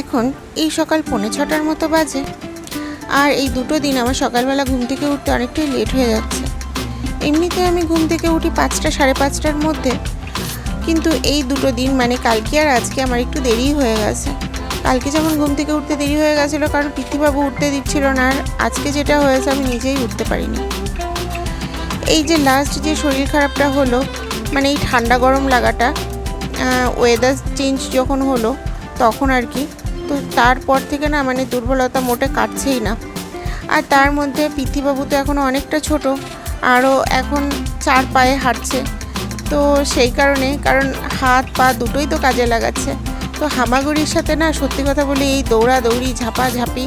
এখন এই সকাল পৌনে ছটার মতো বাজে। আর এই দুটো দিন আমার সকালবেলা ঘুম থেকে উঠতে অনেকটাই লেট হয়ে যাচ্ছে। এমনিতে আমি ঘুম থেকে উঠি পাঁচটা, সাড়ে পাঁচটার মধ্যে। কিন্তু এই দুটো দিন মানে কালকে আর আজকে আমার একটু দেরি হয়ে গেছে। কালকে যেমন ঘুম থেকে উঠতে দেরি হয়ে গেছিল, কারণ পৃথিবাবু উঠতে দিচ্ছিল না, আর আজকে যেটা হয়েছে আমি নিজেই উঠতে পারিনি। এই যে লাস্ট যে শরীর খারাপটা হলো মানে এই ঠান্ডা গরম লাগাটা ওয়েদার চেঞ্জ যখন হলো, তখন আর কি। তো তারপর থেকে না মানে দুর্বলতা মোটে কাটছেই না। আর তার মধ্যে পৃথিবাবু তো এখনও অনেকটা ছোট, আরও এখন চার পায়ে হাঁটছে। তো সেই কারণে, কারণ হাত পা দুটোই তো কাজে লাগাচ্ছে। তো হামাগুড়ির সাথে না সত্যি কথা বলি, এই দৌড়া দৌড়ি ঝাপা ঝাপি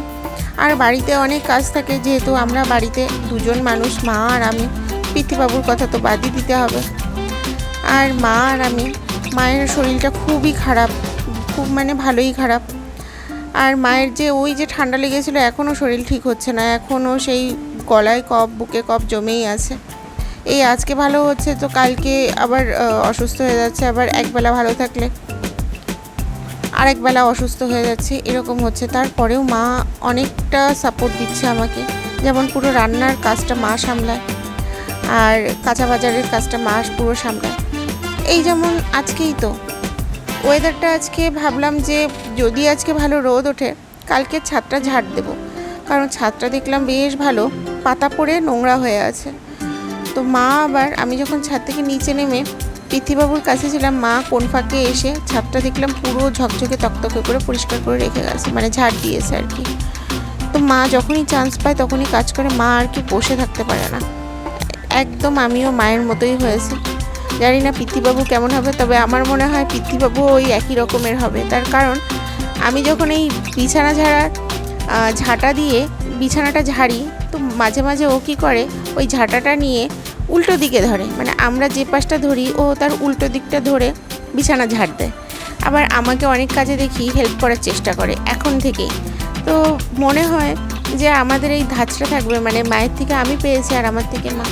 আর বাড়িতে অনেক কাজ থাকে, যেহেতু আমরা বাড়িতে দুজন মানুষ, মা আর আমি। পৃথিবাবুর কথা তো বাদই দিতে হবে। আর মা আর আমি মায়ের শরীরটা খুবই খারাপ, খুব মানে ভালোই খারাপ। আর মায়ের যে ওই যে ঠান্ডা লেগেছিলো এখনও শরীর ঠিক হচ্ছে না এখনও সেই গলায় কফ, বুকে কফ জমেই আছে। এই আজকে ভালো হচ্ছে, তো কালকে আবার অসুস্থ হয়ে যাচ্ছে, আবার একবেলা ভালো থাকলে। আরেকবেলা অসুস্থ হয়ে যাচ্ছে, এরকম হচ্ছে। তারপরেও মা অনেকটা সাপোর্ট দিচ্ছে আমাকে। যেমন পুরো রান্নার কাজটা মা সামলায়, আর কাঁচা বাজারের কাজটা মা পুরো সামলায়। এই যেমন আজকেই তো। ওয়েদারটা আজকে ভাবলাম যে যদি আজকে ভালো রোদ ওঠে, কালকে ছাদটা ঝাড় দেবো। কারণ ছাদটা দেখলাম বেশ ভালো, পাতা পড়ে নোংরা হয়ে আছে। তো মা আবার, আমি যখন ছাদ থেকে নিচে নেমে পৃথিবাবুর কাছে ছিলাম, মা কোন ফাঁকে এসে ছাদটা দেখলাম পুরো ঝকঝকে তকতকে করে পরিষ্কার করে রেখে গেছে মানে ঝাড় দিয়েছে আর কি। তো মা যখনই চান্স পায়, তখনই কাজ করে, মা আর কি বসে থাকতে পারে না। একদম আমিও মায়ের মতোই হয়েছে। জানি না পিতৃবাবু কেমন হবে, তবে আমার মনে হয় পিতৃবাবু ওই একই রকমের হবে। তার কারণ, আমি যখন এই বিছানা ঝাড়ার ঝাঁটা দিয়ে বিছানাটা ঝাড়ি, তো মাঝে মাঝে ও কী করে, ওই ঝাঁটাটা নিয়ে উল্টো দিকে ধরে। মানে আমরা যে পাশটা ধরি, ও তার উল্টো দিকটা ধরে বিছানা ঝাড় দেয়। আবার আমাকে অনেক কাজে দেখি, হেল্প করার চেষ্টা করে, এখন থেকেই। তো মনে হয় যে আমাদের এই ধাঁচটা থাকবে মানে মায়ের থেকে আমি পেয়েছি আর আমার থেকে মা।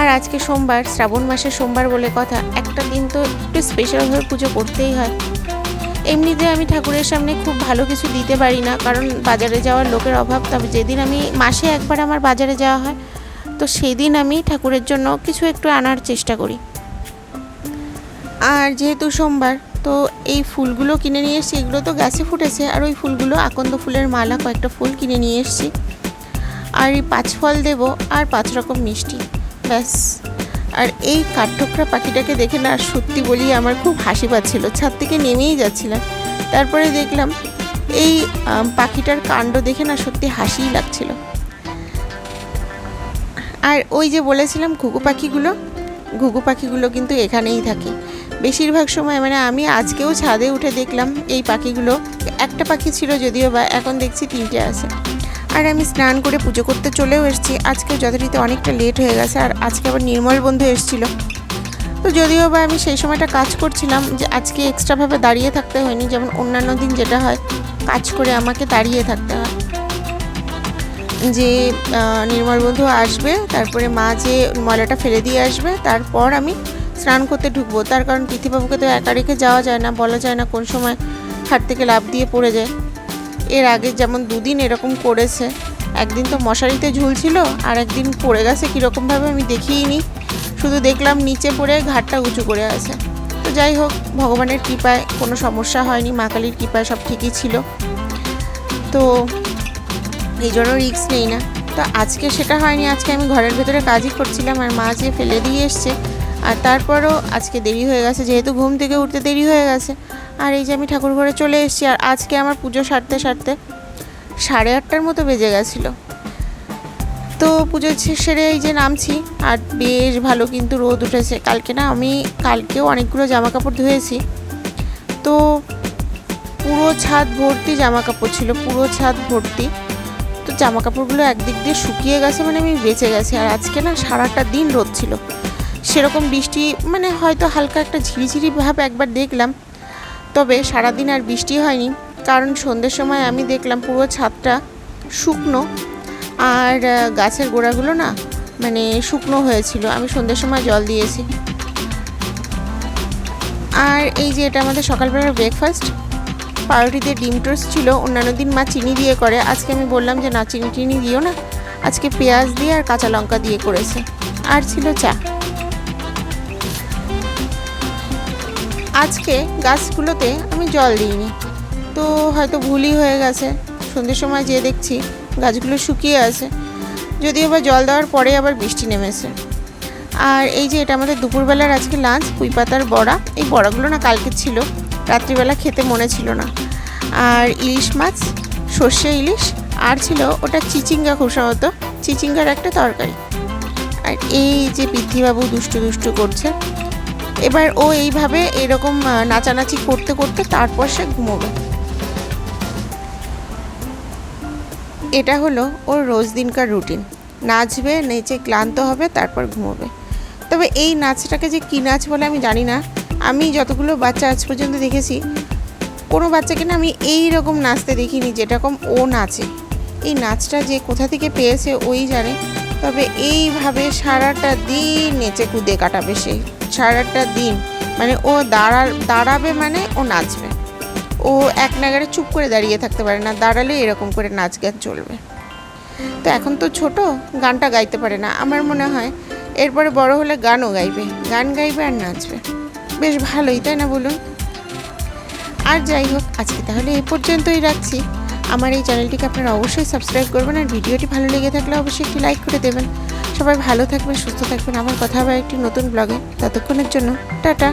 আর আজকে সোমবার, শ্রাবণ মাসের সোমবার বলে কথা, একটা দিন তো একটু স্পেশালভাবে পুজো করতেই হয়। এমনিতে আমি ঠাকুরের সামনে খুব ভালো কিছু দিতে পারি না, কারণ বাজারে যাওয়ার লোকের অভাব। তবে যেদিন আমি মাসে একবার আমার বাজারে যাওয়া হয়, তো সেদিন আমি ঠাকুরের জন্য কিছু একটু আনার চেষ্টা করি। আর যেহেতু সোমবার, তো এই ফুলগুলো কিনে নিয়ে এসেছি, এগুলো তো গাছে ফুটেছে, আর ওই ফুলগুলো আকন্দ ফুলের মালা কয়েকটা ফুল কিনে নিয়ে এসেছি। আর এই পাঁচ ফল দেবো, আর পাঁচ রকম মিষ্টি। ব্যাস। আর এই কাঠঠোকরা পাখিটাকে দেখে না সত্যি বলি আমার খুব হাসি পাচ্ছিল। ছাদ থেকে নেমেই যাচ্ছিলাম। তারপরে দেখলাম এই পাখিটার কাণ্ড দেখে না সত্যি হাসিই লাগছিল। আর ওই যে বলেছিলাম ঘুঘু পাখিগুলো ঘুঘু পাখিগুলো কিন্তু এখানেই থাকে। বেশিরভাগ সময় মানে আমি আজকেও ছাদে উঠে দেখলাম এই পাখিগুলো, একটা পাখি ছিল যদিও বা এখন দেখছি তিনটে আছে। আর আমি স্নান করে পুজো করতে চলেও এসেছি। আজকে যথারীতি অনেকটা লেট হয়ে গেছে আর আজকে আবার নির্মল বন্ধু এসেছিল। তো যদিও বা আমি সেই সময়টা কাজ করছিলাম যে আজকে এক্সট্রাভাবে দাঁড়িয়ে থাকতে হয়নি, যেমন অন্যান্য দিন যেটা হয়, কাজ করে আমাকে দাঁড়িয়ে থাকতে হয়। যে নির্মল বন্ধু আসবে, তারপরে মা যে ময়লাটা ফেলে দিয়ে আসবে, তারপর আমি স্নান করতে ঢুকবো। তার কারণ পৃথিবাবুকে তো একা রেখে যাওয়া যায় না, বলা যায় না কোন সময় খাট থেকে লাভ দিয়ে পড়ে যায়। এর আগে যেমন দুদিন এরকম করেছে, একদিন তো মশারিতে ঝুলছিল, আর একদিন পড়ে গেছে, কীরকমভাবে আমি দেখিই নি শুধু দেখলাম নিচে পড়ে ঘাটটা উঁচু করে আছে। তো যাই হোক, ভগবানের কৃপায় কোনো সমস্যা হয়নি, মা কালীর কৃপায় সব ঠিকই ছিল। তো এই জন্য রিস্ক নেই না। তো আজকে সেটা হয়নি, আজকে আমি ঘরের ভেতরে কাজই করছিলাম, আর মা যে ফেলে দিয়ে এসছে, আর তারপরও আজকে দেরি হয়ে গেছে, যেহেতু ঘুম থেকে উঠতে দেরি হয়ে গেছে আর এই যে আমি ঠাকুর ঘরে চলে এসেছি, আর আজকে আমার পুজো সারতে সারতে সাড়ে আটটার মতো বেজে গেছিল। তো পুজো সেরে এই যে নামছি, আর বেশ ভালো কিন্তু রোদ উঠেছে। কালকে না আমি কালকেও অনেকগুলো জামা কাপড় ধুয়েছি। তো পুরো ছাদ ভর্তি জামা কাপড় ছিল, পুরো ছাদ ভর্তি। তো জামা কাপড়গুলো একদিক দিয়ে শুকিয়ে গেছে মানে আমি বেঁচে গেছি। আর আজকে না সারাটা দিন রোদ ছিল। সেরকম বৃষ্টি মানে হয়তো হালকা একটা ঝিরিঝিরি ভাব একবার দেখলাম। তবে সারাদিন আর বৃষ্টি হয়নি, কারণ সন্ধ্যের সময় আমি দেখলাম পুরো ছাদটা শুকনো, আর গাছের গোড়াগুলো না মানে শুকনো হয়েছিল, আমি সন্ধ্যের সময় জল দিয়েছি। আর এই যে এটা আমাদের সকালবেলার ব্রেকফাস্ট পাউরুটিতে ডিম টোস্ট ছিল, অন্যান্য দিন মা চিনি দিয়ে করে, আজকে আমি বললাম যে না চিনি টিনি দিও না, আজকে পেঁয়াজ দিয়ে আর কাঁচা লঙ্কা দিয়ে করেছে, আর ছিল চা। আজকে গাছগুলোতে আমি জল দিইনি। তো হয়তো ভুলই হয়ে গেছে। সন্ধ্যের সময় যেয়ে দেখছি গাছগুলো শুকিয়ে আছে। যদিও বা জল দেওয়ার পরে আবার বৃষ্টি নেমেছে। আর এই যে এটা আমাদের দুপুরবেলার আজকে লাঞ্চ পুঁই পাতার বড়া, এই বড়াগুলো না কালকে ছিল। রাত্রিবেলা খেতে মনে ছিল না। আর ইলিশ মাছ, সর্ষে ইলিশ, আর ছিল ওটা চিচিঙ্গা খুব সম্ভবত চিচিঙ্গার একটা তরকারি। আর এই যে পৃথ্বীবাবু দুষ্টু দুষ্টু করছে এবার ও এইভাবে এরকম নাচানাচি করতে করতে তারপর সে ঘুমোবে এটা হলো ওর রোজ দিনকার রুটিন। নাচবে, নেচে ক্লান্ত হবে, তারপর ঘুমোবে। তবে এই নাচটাকে যে কী নাচ বলে আমি জানি না। আমি যতগুলো বাচ্চা আজ পর্যন্ত দেখেছি, কোনো বাচ্চাকে না আমি এই রকম নাচতে দেখিনি যেরকম ও নাচে। এই নাচটা যে কোথা থেকে পেয়েছে ওই জানে, তবে এইভাবে সারাটা দিন নেচে কুদে কাটাবে সে। সারাটা দিন মানে ও দাঁড়া দাঁড়াবে মানে ও নাচবে। ও এক নাগারে চুপ করে দাঁড়িয়ে থাকতে পারে না দাঁড়ালে এরকম করে নাচ গান চলবে। তো এখন তো ছোট, গানটা গাইতে পারে না। আমার মনে হয় এরপরে বড় হলে গানও গাইবে, গান গাইবে আর নাচবে। বেশ ভালোই, তাই না বলুন? আর যাই হোক, আজকে তাহলে এই পর্যন্তই রাখছি। আমার এই চ্যানেলটিকে আপনারা অবশ্যই সাবস্ক্রাইব করবেন আর ভিডিওটি ভালো লেগে থাকলে অবশ্যই একটি লাইক করে দেবেন। সবাই ভালো থাকবেন, সুস্থ থাকবেন। আমার কথা হবে একটি নতুন ব্লগে ততক্ষণের জন্য টাটা।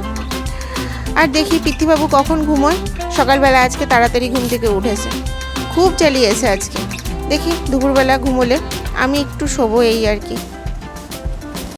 আর দেখি পৃথিবীবাবু কখন ঘুমোয়? সকালবেলা আজকে তাড়াতাড়ি ঘুম থেকে উঠেছে। খুব চালিয়েছে আজকে। দেখি দুপুরবেলা ঘুমোলে আমি একটু শোবো এই আর কি।